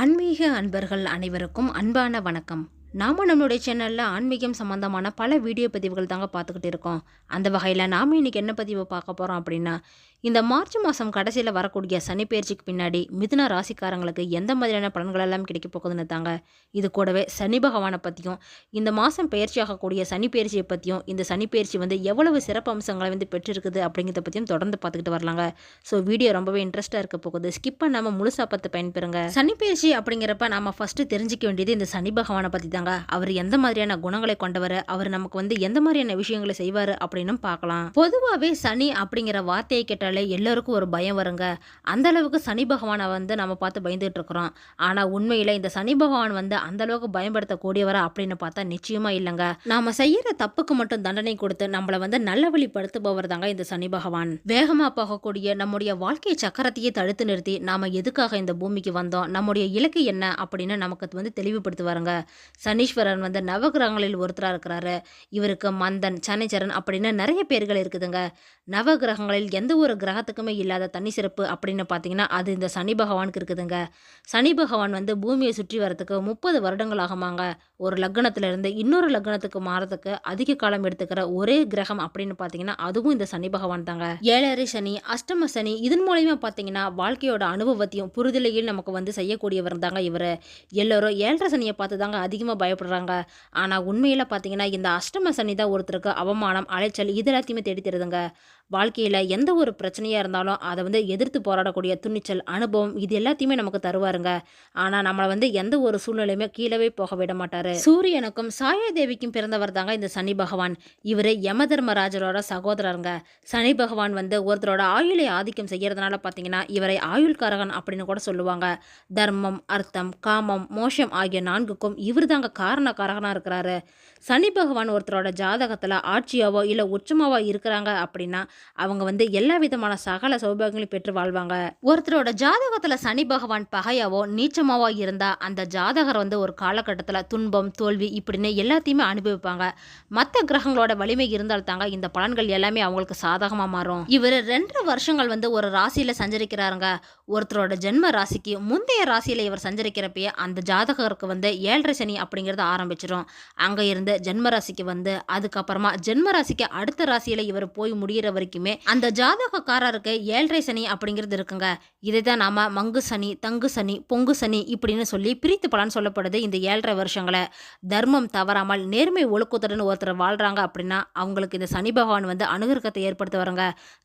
ஆன்மீக அன்பர்கள் அனைவருக்கும் அன்பான வணக்கம். நாம் நம்மளுடைய சேனலில் ஆன்மீகம் சம்மந்தமான பல வீடியோ பதிவுகள் தாங்க பார்த்துக்கிட்டு இருக்கோம். அந்த வகையில் நாம் இன்றைக்கி என்ன பதிவு பார்க்க போகிறோம் அப்படின்னா இந்த மார்ச் மாதம் கடைசியில் வரக்கூடிய சனி பயிற்சிக்கு பின்னாடி மிதுன ராசிக்காரங்களுக்கு எந்த மாதிரியான பலன்கள் எல்லாம் கிடைக்க போகுதுன்னு தாங்க. இது கூடவே சனி பகவானை பற்றியும் இந்த மாதம் பயிற்சியாகக்கூடிய சனி பயிற்சியை பற்றியும் இந்த சனி பயிற்சி வந்து எவ்வளவு சிறப்பு அம்சங்களை வந்து பெற்றிருக்குது அப்படிங்கிறத பற்றியும் தொடர்ந்து பார்த்துக்கிட்டு வரலாங்க. ஸோ வீடியோ ரொம்பவே இன்ட்ரெஸ்ட்டாக இருக்க போகுது. ஸ்கிப் பண்ணாமல் முழுசாக பார்த்து பயன்பெறுங்க. சனி பயிற்சி அப்படிங்கிறப்ப நம்ம ஃபஸ்ட்டு தெரிஞ்சிக்க வேண்டியது இந்த சனி பகவானை பற்றி தாங்க அவர் எந்த மாதிரியான குணங்களை கொண்டவர் அவர் நமக்கு வந்து எந்த மாதிரியான விஷயங்களை செய்வார் அப்படின்னு பார்க்கலாம். பொதுவாகவே சனி அப்படிங்கிற வார்த்தையை கேட்டால் எல்லோருக்கும் ஒரு பயம் வருங்க. அந்த அளவுக்கு சனி பகவானை வந்து நம்ம பார்த்து பயந்துட்டு இருக்கிறோம். ஆனால் உண்மையில் இந்த சனி பகவான் வந்து அந்த அளவுக்கு பயன்படுத்தக்கூடியவரா அப்படின்னு பார்த்தா நிச்சயமா இல்லைங்க. நாம செய்யற தப்புக்கு மட்டும் தண்டனை கொடுத்து நம்மளை வந்து நல்ல வழிப்படுத்துபவர் தாங்க இந்த சனி பகவான். வேகமாக போகக்கூடிய நம்முடைய வாழ்க்கை சக்கரத்தையே தடுத்து நிறுத்தி நாம எதுக்காக இந்த பூமிக்கு வந்தோம் நம்முடைய இலக்கு என்ன அப்படின்னு நமக்கு வந்து தெளிவுபடுத்துவாருங்க. சனீஸ்வரன் வந்து நவகிரகங்களில் ஒருத்தரா இருக்கிறாரு. இவருக்கு மந்தன் சனிச்சரன் அப்படின்னு நிறைய பேர்கள் இருக்குதுங்க. நவகிரகங்களில் எந்த ஒரு கிரகத்துக்குமே இல்லாத தனி சிறப்பு அப்படின்னு பார்த்தீங்கன்னா அது இந்த சனி பகவானுக்கு இருக்குதுங்க. சனி பகவான் வந்து பூமியை சுற்றி வரத்துக்கு முப்பது வருடங்கள் ஆகுமாங்க. ஒரு லக்னத்திலிருந்து இன்னொரு லக்னத்துக்கு மாறதுக்கு அதிக காலம் எடுத்துக்கிற ஒரே கிரகம் அப்படின்னு பார்த்தீங்கன்னா அதுவும் இந்த சனி பகவான் தாங்க. ஏழரை சனி அஷ்டம சனி இதன் மூலயமா பார்த்தீங்கன்னா வாழ்க்கையோட அனுபவத்தையும் புரிதலையும் நமக்கு வந்து செய்யக்கூடியவர் தாங்க இவர். எல்லோரும் ஏழரை சனியை பார்த்து தாங்க அதிகமாக பயப்படுறாங்க. ஆனால் உண்மையில் பார்த்தீங்கன்னா இந்த அஷ்டம சனி தான் ஒருத்தருக்கு அவமானம் அலைச்சல் இது எல்லாத்தையுமே தேடி தருதுங்க வாழ்க்கையில் எந்த ஒரு பிரச்சனையாக இருந்தாலும் அதை வந்து எதிர்த்து போராடக்கூடிய துணிச்சல் அனுபவம் இது எல்லாத்தையுமே நமக்கு தருவாருங்க. ஆனால் நம்மளை வந்து எந்த ஒரு சூழ்நிலையுமே கீழவே போக விட மாட்டாரு. சூரியனுக்கும் சாயாதேவிக்கும் பிறந்தவர் தாங்க இந்த சனி பகவான். இவர் யமதர்மராஜரோட சகோதரருங்க. சனி பகவான் வந்து ஒருத்தரோட ஆயுளை ஆதிக்கம் செய்கிறதுனால பார்த்தீங்கன்னா இவரை ஆயுள்காரகன் அப்படின்னு கூட சொல்லுவாங்க. தர்மம் அர்த்தம் காமம் மோஷம் ஆகிய நான்குக்கும் இவர் தாங்க காரணக்காரகனாக இருக்கிறாரு. சனி பகவான் ஒருத்தரோட ஜாதகத்தில் ஆட்சியாவோ இல்லை உச்சமாவோ இருக்கிறாங்க அப்படின்னா அவங்க வந்து எல்லா விதமான சகல சௌபாகங்களையும் பெற்று வாழ்வாங்க. ஒருத்தரோட ஜாதகத்தில் சனி பகவான் பகையாவோ நீச்சமாவோ இருந்தால் அந்த ஜாதகர் வந்து ஒரு காலகட்டத்தில் துன்பம் தோல்வி இப்படின்னு எல்லாத்தையுமே அனுபவிப்பாங்க. மற்ற கிரகங்களோட வலிமை இருந்தால் தாங்க இந்த பலன்கள் எல்லாமே அவங்களுக்கு சாதகமாக மாறும். இவர் ரெண்டு வருஷங்கள் வந்து ஒரு ராசியில் சஞ்சரிக்கிறாருங்க. ஒருத்தரோட ஜென்ம ராசிக்கு முந்தைய ராசியில் இவர் சஞ்சரிக்கிறப்பயே அந்த ஜாதகருக்கு வந்து ஏழரை சனி அப்படிங்கிறது ஆரம்பிச்சிடும் அங்கே இருந்து ஜென்ம ராசிக்கு வந்து அதுக்கப்புறமா ஜென்ம ராசிக்கு அடுத்த ராசியில் இவர் போய் முடியிற வரைக்குமே அந்த ஜாதகக்காரருக்கு ஏழரை சனி அப்படிங்கிறது இருக்குங்க. இதை தான் நாம மங்கு சனி தங்கு சனி பொங்கு சனி இப்படின்னு சொல்லி பிரித்து பலன் சொல்லப்படுது இந்த ஏழரை வருஷங்களை. தர்மம் தவறாமல் நேர்மை ஒழுக்கத்துடன் ஒருத்தர் வாழ்றாங்க அப்படின்னா அவங்களுக்கு இந்த சனி பகவான் வந்து அனுகிரகத்தை ஏற்படுத்த வரங்க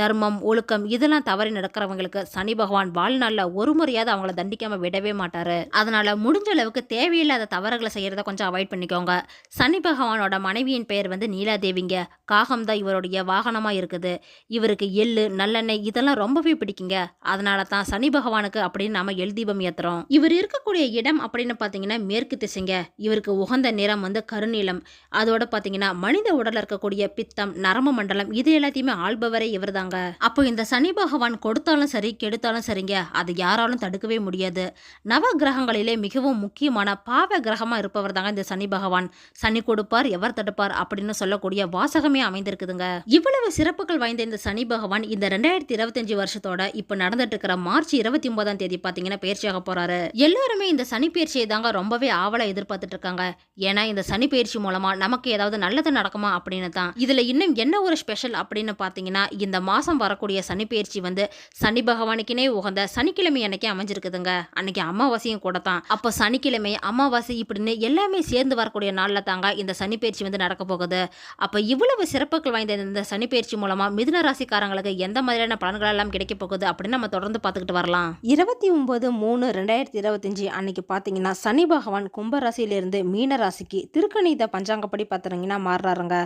தர்மம் ஒழுக்கம் இதெல்லாம் தவறி நடக்கிறவங்களுக்கு சனி பகவான் வாழ்நாளில் ஒரு முறையாவது அவங்கள தண்டிக்காம விடவே மாட்டாரு. அதனால முடிஞ்ச அளவுக்கு தேவையில்லாத தவறுகளை செய்யறத கொஞ்சம் அவாய்ட் பண்ணிக்கோங்க. சனி பகவானோட மனைவியின் பெயர் வந்து நீலாதேவிங்க. காகம் தான் இவருடைய வாகனமா இருக்குது. இவருக்கு எள்ளு நல்லெண்ணெய் இதெல்லாம் ரொம்பவே பிடிக்குங்க. அதனால தான் சனி பகவானுக்கு அப்படின்னு நாம எல் தீபம் ஏத்துறோம். இவர் இருக்கக்கூடிய இடம் அப்படின்னு பார்த்தீங்கன்னா மேற்கு திசைங்க. இவருக்கு உகந்த நிறம் வந்து கருநீளம் அதோட பார்த்தீங்கன்னா மனித உடலில் இருக்கக்கூடிய பித்தம் நரம்பு மண்டலம் இது எல்லாத்தையுமே ஆள்பவரே இவர் தாங்க அப்போ இந்த சனி பகவான் கொடுத்தாலும் சரி கெடுத்தாலும் சரிங்க. அதை யாராலும் தடுக்கவே முடியாது. நவ கிரகங்களிலே மிகவும் முக்கியமான பாவ கிரகமா இருப்பவர் தாங்க இந்த சனி பகவான். சனி கொடுப்பார் எவர் தடுப்பார் அப்படின்னு சொல்லக்கூடிய வாசகமே அமைந்திருக்குதுங்க. இவ்வளவு சிறப்புகள் வாய்ந்த இந்த சனி பகவான் இந்த ரெண்டாயிரத்தி இருபத்தஞ்சு வருஷத்தோட இப்ப நடந்துட்டு இருக்கிற மார்ச் இருபத்தி ஒன்பதாம் தேதி பாத்தீங்கன்னா பயிற்சியாக போறாரு. எல்லாருமே இந்த சனி பயிற்சியை தாங்க ரொம்பவே ஆவலா எதிர்பார்த்துட்டு இருக்காங்க. ஏன்னா இந்த சனி பயிற்சி மூலமா நமக்கு ஏதாவது நல்லது நடக்குமா அப்படின்னு தான். இதுல இன்னும் என்ன ஒரு ஸ்பெஷல் அப்படின்னு பாத்தீங்கன்னா இந்த மாசம் வரக்கூடிய சனி பயிற்சி வந்து சனி பகவானுக்கினே உகந்த சனிக்கிழமை அன்னைக்கு அமைஞ்சிருக்குதுங்க. அன்னைக்கு அமாவாசையும் கூட தான். அப்போ சனிக்கிழமை அமாவாசை இப்படின்னு எல்லாமே சேர்ந்து வரக்கூடிய நாளில் தாங்க இந்த சனி பயிற்சி வந்து நடக்க போகுது. அப்போ இவ்வளவு சிறப்புகள் வாய்ந்த இந்த சனி பயிற்சி மூலமா மிதுன ராசிக்காரங்களுக்கு எந்த மாதிரியான பலன்கள் எல்லாம் கிடைக்க போகுது அப்படின்னு நம்ம தொடர்ந்து பார்த்துக்கிட்டு வரலாம். இருபத்தி ஒன்பது மூணு ரெண்டாயிரத்தி இருபத்தஞ்சி அன்னைக்கு பார்த்தீங்கன்னா சனி பகவான் கும்ப ராசியிலிருந்து மீன ராசிக்கு திருக்கணித பஞ்சாங்கப்படி பார்த்தீங்கன்னா மாறுறாருங்க.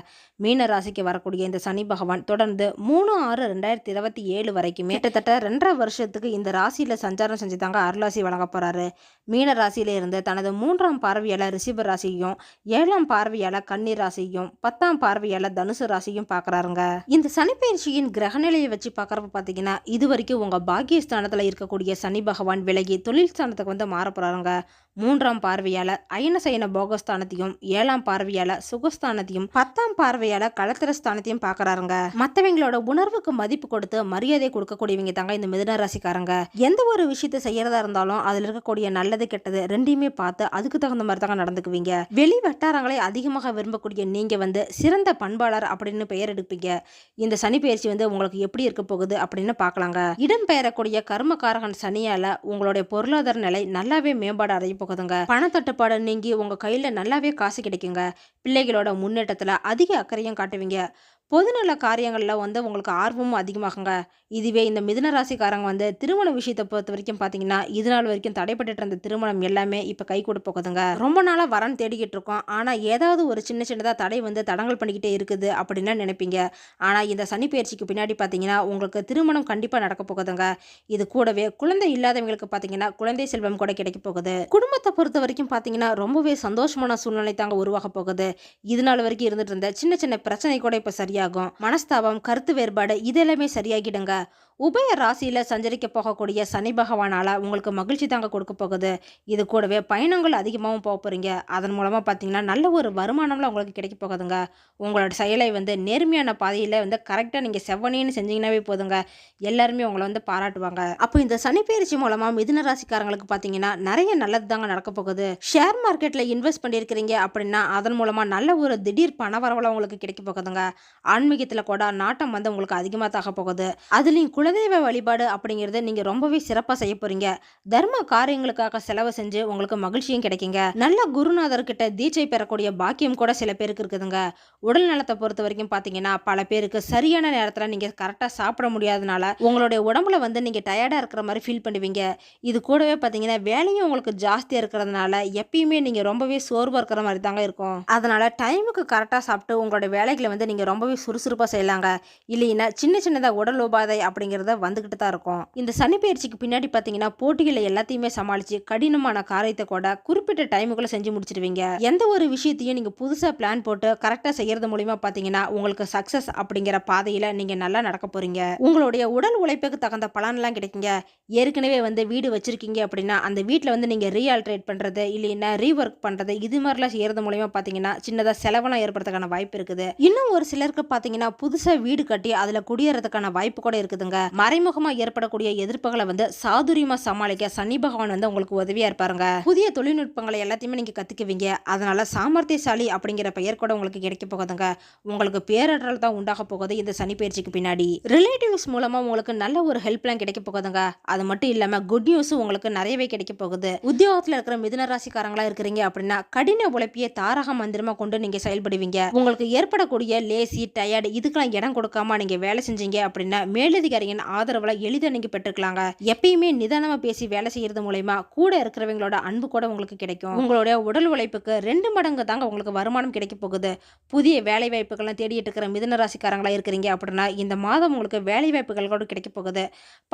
மீன ராசிக்கு வரக்கூடிய இந்த சனி பகவான் தொடர்ந்து மூணு ஆறு ரெண்டாயிரத்தி இருபத்தி ஏழு வரைக்குமே கிட்டத்தட்ட ரெண்டரை வருஷத்துக்கு இந்த ராசியில் சஞ்சாரம் செஞ்சு தாங்க அருளாசி வழங்க போகிறாரு மீன ராசியிலிருந்து தனது மூன்றாம் பார்வையால் ரிஷப ராசியையும் ஏழாம் பார்வையால் கன்னி ராசியும் பத்தாம் பார்வையால் தனுசு ராசியும் பார்க்கறாருங்க. இந்த சனி சனிப்பயிற்சியின் கிரகநிலையை வச்சு பார்க்குறப்ப பார்த்தீங்கன்னா இது வரைக்கும் உங்க பாக்கியஸ்தானத்தில் இருக்கக்கூடிய சனி பகவான் விலகி தொழில் ஸ்தானத்துக்கு வந்து மாற போறாருங்க. மூன்றாம் பார்வையால் அயனசயன போகஸ்தானத்தையும் ஏழாம் பார்வையால் சுகஸ்தானத்தையும் பத்தாம் பார்வையால் கலத்திரஸ்தானத்தையும் பாக்குறாருங்க மற்றவங்களோட உணர்வுக்கு மதிப்பு கொடுத்து மரியாதை கொடுக்கக்கூடியவங்க தாங்க இந்த மிதுன ராசிக்காரங்க. எந்த ஒரு விஷயத்தை செய்யறதா இருந்தாலும் அதில் இருக்கக்கூடிய நல்லது கெட்டது ரெண்டையுமே பார்த்து அதுக்கு தகுந்த மாதிரி தாங்க நடந்துக்குவீங்க. வெளி வட்டாரங்களை அதிகமாக விரும்பக்கூடிய நீங்க வந்து சிறந்த பண்பாளர் அப்படின்னு பெயர் எடுப்பீங்க. இந்த சனி பயிற்சி வந்து உங்களுக்கு எப்படி இருக்க போகுது அப்படின்னு பார்க்கலாங்க. இடம் பெயரக்கூடிய கர்மகாரகன் சனியால உங்களுடைய பொருளாதார நிலை நல்லாவே மேம்பாடு அடைய போகுதுங்க. பணத்தட்டுப்பாடு நீங்கி உங்கள் கையில் நல்லாவே காசு கிடைக்குங்க. பிள்ளைகளோட முன்னேற்றத்தில் அதிக அக்கறையும் காட்டுவீங்க. பொதுநல காரியங்களில் வந்து உங்களுக்கு ஆர்வமும் அதிகமாகுங்க. இதுவே இந்த மிதுன ராசிக்காரங்க வந்து திருமண விஷயத்தை பொறுத்த வரைக்கும் பார்த்தீங்கன்னா இது நாள் வரைக்கும் தடைப்பட்டு இருந்த திருமணம் எல்லாமே இப்போ கை கூட போகுதுங்க. ரொம்ப நாளாக வரன் தேடிக்கிட்டு இருக்கோம். ஆனால் ஏதாவது ஒரு சின்ன சின்னதாக தடை வந்து தடங்கல் பண்ணிக்கிட்டே இருக்குது அப்படின்னு நினைப்பீங்க. ஆனால் இந்த சனி பயிற்சிக்கு பின்னாடி பார்த்தீங்கன்னா உங்களுக்கு திருமணம் கண்டிப்பாக நடக்க போகுதுங்க. இது கூடவே குழந்தை இல்லாதவங்களுக்கு பார்த்தீங்கன்னா குழந்தை செல்வம் கூட கிடைக்க போகுது. குடும்பத்தை பொறுத்த வரைக்கும் பார்த்தீங்கன்னா ரொம்பவே சந்தோஷமான சூழ்நிலை தாங்க உருவாக போகுது. இது நாள் வரைக்கும் இருந்துட்டு இருந்த சின்ன சின்ன பிரச்சனை கூட இப்போ சரியாகும் மனஸ்தாபம் கருத்து வேறுபாடு இதெல்லாமே சரியாகிடுங்க. உபய ராசியில் சஞ்சரிக்க போகக்கூடிய சனி பகவானால் உங்களுக்கு மகிழ்ச்சி தாங்க கொடுக்க போகுது. இது கூடவே பயணங்கள் அதிகமாகவும் போக போகிறீங்க அதன் மூலமாக பார்த்தீங்கன்னா நல்ல ஒரு வருமானம்லாம் உங்களுக்கு கிடைக்க போகுதுங்க. உங்களோட செயலை வந்து நேர்மையான பாதையில் வந்து கரெக்டாக நீங்கள் செவ்வனேன்னு செஞ்சீங்கன்னாவே போதுங்க. எல்லாருமே உங்களை வந்து பாராட்டுவாங்க. அப்போ இந்த சனிப்பயிற்சி மூலமாக மூலமா மிதுன ராசிக்காரங்களுக்கு பார்த்தீங்கன்னா நிறைய நல்லது தாங்க நடக்க போகுது. ஷேர் மார்க்கெட்டில் இன்வெஸ்ட் பண்ணியிருக்கிறீங்க அப்படின்னா அதன் மூலமாக நல்ல ஒரு திடீர் பண வரவெல்லாம் உங்களுக்கு கிடைக்க போகுதுங்க. ஆன்மீகத்தில் கூட நாட்டம் வந்து உங்களுக்கு அதிகமாக தாக போகுது. அதுலேயும் குலதெய்வ வழிபாடு அப்படிங்கிறது நீங்கள் ரொம்பவே சிறப்பாக செய்ய போறீங்க. தர்ம காரியங்களுக்காக செலவு செஞ்சு உங்களுக்கு மகிழ்ச்சியும் கிடைக்குங்க. நல்ல குருநாதர்கிட்ட தீட்சை பெறக்கூடிய பாக்கியம் கூட சில பேருக்கு இருக்குதுங்க. உடல் நலத்தை பொறுத்த வரைக்கும் பார்த்தீங்கன்னா பல பேருக்கு சரியான நேரத்தில் நீங்கள் கரெக்டாக சாப்பிட முடியாதனால உங்களுடைய உடம்புல வந்து நீங்கள் டயர்டாக இருக்கிற மாதிரி ஃபீல் பண்ணுவீங்க. இது கூடவே பார்த்தீங்கன்னா வேலையும் உங்களுக்கு ஜாஸ்தியாக இருக்கிறதுனால எப்பயுமே நீங்கள் ரொம்பவே சோர்வாக இருக்கிற மாதிரி தாங்க இருக்கும். அதனால் டைமுக்கு கரெக்டாக சாப்பிட்டு உங்களோட வேலைகளை வந்து நீங்கள் ரொம்பவே சுறுசுறுப்பாக செய்யலாங்க. இல்லைன்னா சின்ன சின்னதாக உடல் உபாதை அப்படிங்கிறத வந்துக்கிட்டு தான் இருக்கும். இந்த சனி பயிற்சிக்கு பின்னாடி பார்த்தீங்கன்னா போட்டிகளை எல்லாத்தையுமே சமாளித்து கடினமான காரியத்தை கூட குறிப்பிட்ட டைமுக்குள்ளே செஞ்சு முடிச்சிடுவீங்க. எந்த ஒரு விஷயத்தையும் நீங்கள் புதுசாக பிளான் போட்டு கரெக்டாக செய்யறது மூலிமா பார்த்தீங்கன்னா உங்களுக்கு சக்ஸஸ் அப்படிங்கிற பாதையில் நீங்கள் நல்லா நடக்க போகிறீங்க உங்களுடைய உடல் உழைப்புக்கு தகுந்த பலன்லாம் கிடைக்குங்க. ஏற்கனவே வந்து வீடு வச்சிருக்கீங்க அப்படின்னா அந்த வீட்டில் வந்து நீங்கள் ரீஆல்ட்ரேட் பண்ணுறது இல்லைன்னா ரீஒர்க் பண்ணுறது இது மாதிரிலாம் செய்யறது மூலிமா பார்த்தீங்கன்னா சின்னதாக செலவெல்லாம் ஏற்படுறதுக்கான வாய்ப்பு இருக்குது. இன்னும் ஒரு சிலருக்கு பார்த்தீங்கன்னா புதுசாக வீடு கட்டி அதில் குடியேறதுக்கான வாய்ப்பு கூட இருக்குதுங்க. மறைமுகமாக ஏற்படக்கூடிய எதிர்ப்புகளை வந்து சாதுரியமாக சமாளிக்க சனி பகவான் வந்து உங்களுக்கு உதவியாக இருப்பாருங்க. புதிய தொழில்நுட்பங்களை எல்லாத்தையுமே நீங்கள் கற்றுக்குவீங்க அதனால சாமர்த்தியசாலி அப்படிங்கிற பெயர் கூட உங்களுக்கு கிடைக்க போகுதுங்க. உங்களுக்கு பேரற்றல் தான் உண்டாக போகுது இந்த சனி பயிற்சிக்கு பின்னாடி. ரிலேட்டிவ்ஸ் மூலமா உங்களுக்கு நல்ல ஒரு ஹெல்ப்லாம் கிடைக்க போகுதுங்க. அது மட்டும் இல்லாம குட் நியூஸும் உங்களுக்கு நிறையவே கிடைக்க போகுது. உத்தியோகத்துல இருக்கிற மிதுன ராசிக்காரங்களா இருக்கிறீங்க அப்படின்னா கடின உழைப்பியை தாரக மந்திரமா கொண்டு நீங்க செயல்படுவீங்க. உங்களுக்கு ஏற்படக்கூடிய லேசி டயர்டு இதுக்கெல்லாம் இடம் கொடுக்காம நீங்க வேலை செஞ்சீங்க அப்படின்னா மேலதிகாரிகள் மேலதிகாரியின் ஆதரவுல எளிதாக நீங்க பெற்றுக்கலாங்க. எப்பயுமே நிதானமா பேசி வேலை செய்யறது மூலயமா கூட இருக்கிறவங்களோட அன்பு கூட உங்களுக்கு கிடைக்கும். உங்களுடைய உடல் உழைப்புக்கு ரெண்டு மடங்கு தாங்க உங்களுக்கு வருமானம் கிடைக்க போகுது. புதிய வேலை வாய்ப்புகள்லாம் தேடிட்டு இருக்கிற மிதன ராசிக்காரங்களா இருக்கிறீங்க அப்படின்னா இந்த மாதம் உங்களுக்கு வேலை வாய்ப்புகள் கூட கிடைக்க போகுது.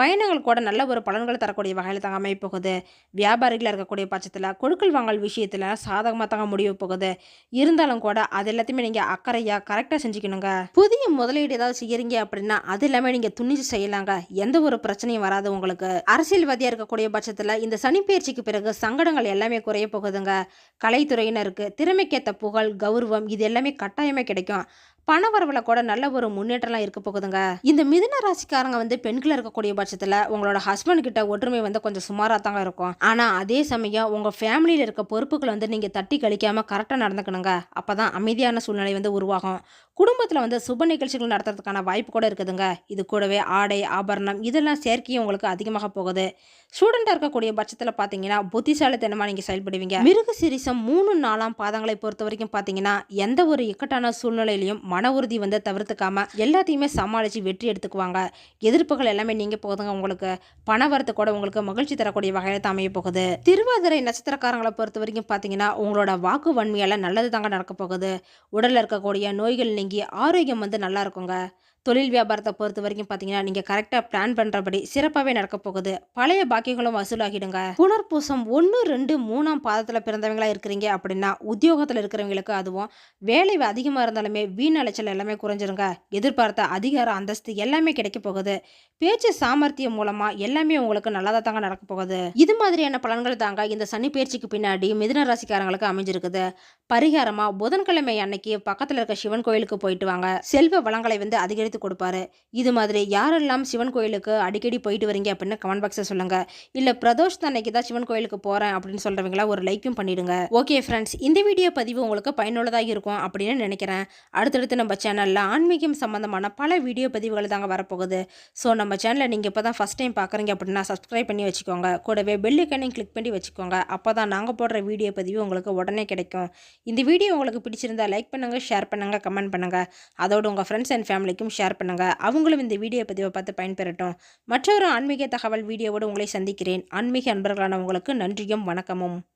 பயணங்கள் கூட நல்ல ஒரு பலன்கள் தரக்கூடிய வகையில் தாங்க அமைய போகுது. வியாபாரிகளாக இருக்கக்கூடிய பட்சத்தில் கொடுக்கல் வாங்கல் விஷயத்தில் சாதகமாக தாங்க முடிவு போகுது. இருந்தாலும் கூட அது எல்லாத்தையுமே நீங்கள் அக்கறையாக கரெக்டாக செஞ்சுக்கணுங்க. புதிய முதலீடு ஏதாவது செய்யறீங்க அப்படின்னா அது எல்லாமே நீங்கள் துணிச்சு செய்யலாங்க. எந்த ஒரு பிரச்சனையும் வராது உங்களுக்கு. அரசியல்வாதியாக இருக்கக்கூடிய பட்சத்தில் இந்த சனி பயிற்சிக்கு பிறகு சங்கடங்கள் எல்லாமே குறைய போகுதுங்க. கலைத்துறையினருக்கு திறமைக்கேற்ற புகழ் கௌரவம் இது எல்லாமே கட்டாயமே கிடைக்கும். பணவரவில் கூட நல்ல ஒரு முன்னேற்றம்லாம் இருக்க போகுதுங்க. இந்த மிதுன ராசிக்காரங்க வந்து பெண்கள் இருக்கக்கூடிய பட்சத்தில் உங்களோட ஹஸ்பண்ட் கிட்ட ஒற்றுமை வந்து கொஞ்சம் சுமாராக தாங்க இருக்கும். ஆனால் அதே சமயம் உங்கள் ஃபேமிலியில் இருக்க பொறுப்புகளை வந்து நீங்கள் தட்டி கழிக்காமல் கரெக்டாக நடந்துக்கணுங்க. அப்போ தான் அமைதியான சூழ்நிலை வந்து உருவாகும். குடும்பத்தில் வந்து சுப நிகழ்ச்சிகள் நடத்துறதுக்கான வாய்ப்பு கூட இருக்குதுங்க. இது கூடவே ஆடை ஆபரணம் இதெல்லாம் சேர்க்கையும் உங்களுக்கு அதிகமாக போகுது. ஸ்டூடெண்ட்டாக இருக்கக்கூடிய பட்சத்தில் பார்த்தீங்கன்னா புத்திசாலித்தனமாக நீங்கள் செயல்படுவீங்க. மிருக சிரிசம் மூணு நாலாம் பாதங்களை பொறுத்த வரைக்கும் பார்த்தீங்கன்னா எந்த ஒரு இக்கட்டான சூழ்நிலையிலையும் மன உறுதி வந்து தவிர்த்துக்காமல் எல்லாத்தையுமே சமாளித்து வெற்றி எடுத்துக்குவாங்க. எதிர்ப்புகள் எல்லாமே நீங்கள் போகுதுங்க உங்களுக்கு பண வரத்து கூட உங்களுக்கு மகிழ்ச்சி தரக்கூடிய வகையில் தான் அமைய போகுது. திருவாதிரை நட்சத்திரக்காரங்களை பொறுத்த வரைக்கும் பார்த்தீங்கன்னா உங்களோட வாக்கு வன்மையால் நல்லது தாங்க நடக்க போகுது. உடலில் இருக்கக்கூடிய நோய்கள் நீங்கி ஆரோக்கியம் வந்து நல்லா இருக்குங்க. தொழில் வியாபாரத்தை பொறுத்த வரைக்கும் பார்த்தீங்கன்னா நீங்கள் கரெக்டாக பிளான் பண்ணுறபடி சிறப்பாகவே நடக்க போகுது. பழைய பாக்கியங்களும் வசூலாகிடுங்க. புனர்பூசம் ஒன்று ரெண்டு மூணாம் பாதத்தில் பிறந்தவங்களாக இருக்கிறீங்க அப்படின்னா உத்தியோகத்தில் இருக்கிறவங்களுக்கு அதுவும் வேலை அதிகமாக இருந்தாலுமே வீண் அலைச்சல் எல்லாமே குறைஞ்சிருங்க. எதிர்பார்த்த அதிகார அந்தஸ்து எல்லாமே கிடைக்க போகுது. பேச்சு சாமர்த்தியம் மூலமாக எல்லாமே உங்களுக்கு நல்லதாக தாங்க நடக்க போகுது. இது மாதிரியான பலன்கள் தாங்க இந்த சனி பயிற்சிக்கு பின்னாடி மிதுன ராசிக்காரங்களுக்கு அமைஞ்சிருக்குது. பரிகாரமாக புதன்கிழமை அன்னைக்கு பக்கத்தில் இருக்க சிவன் கோயிலுக்கு போயிட்டு வாங்க. செல்வ வளங்களை வந்து அதிகரித்து கொடுப்பாரு. இது மாதிரி யாரெல்லாம் சிவன் கோயிலுக்கு அடிக்கடி போயிட்டு வரீங்க அப்படின்னு கமெண்ட் பாக்ஸில் சொல்லுங்க. இல்லை பிரதோஷ் அன்னைக்கு தான் சிவன் கோயிலுக்கு போகிறேன் அப்படின்னு சொல்கிறவங்களா ஒரு லைக்கும் பண்ணிடுங்க. ஓகே ஃப்ரெண்ட்ஸ் இந்த வீடியோ பதிவு உங்களுக்கு பயனுள்ளதாக இருக்கும் அப்படின்னு நினைக்கிறேன். அடுத்தடுத்து நம்ம சேனலில் ஆன்மீகம் சம்மந்தமான பல வீடியோ பதிவுகள் தாங்க வரப்போகுது. ஸோ நம்ம சேனலில் நீங்கள் இப்போ தான் ஃபஸ்ட் டைம் பார்க்குறீங்க அப்படின்னா சப்ஸ்கிரைப் பண்ணி வச்சுக்கோங்க. கூடவே பெல்லுக்கனையும் கிளிக் பண்ணி வச்சுக்கோங்க. அப்போ தான் நாங்கள் போடுற வீடியோ பதிவு உங்களுக்கு உடனே கிடைக்கும். இந்த வீடியோ உங்களுக்கு பிடிச்சிருந்தா லைக் பண்ணுங்கள் ஷேர் பண்ணுங்கள் கமெண்ட் பண்ணுங்கள் அதோட உங்கள் ஃப்ரெண்ட்ஸ் அண்ட் ஃபேமிலிக்கும் ஷேர் பண்ணுங்கள் அவங்களும் இந்த வீடியோ பதிவை பார்த்து பயன்பெறட்டும். மற்றொரு ஆன்மீக தகவல் வீடியோவோடு உங்களை சந்திக்கிறேன். ஆன்மீக அன்பர்களான உங்களுக்கு நன்றியும் வணக்கமும்.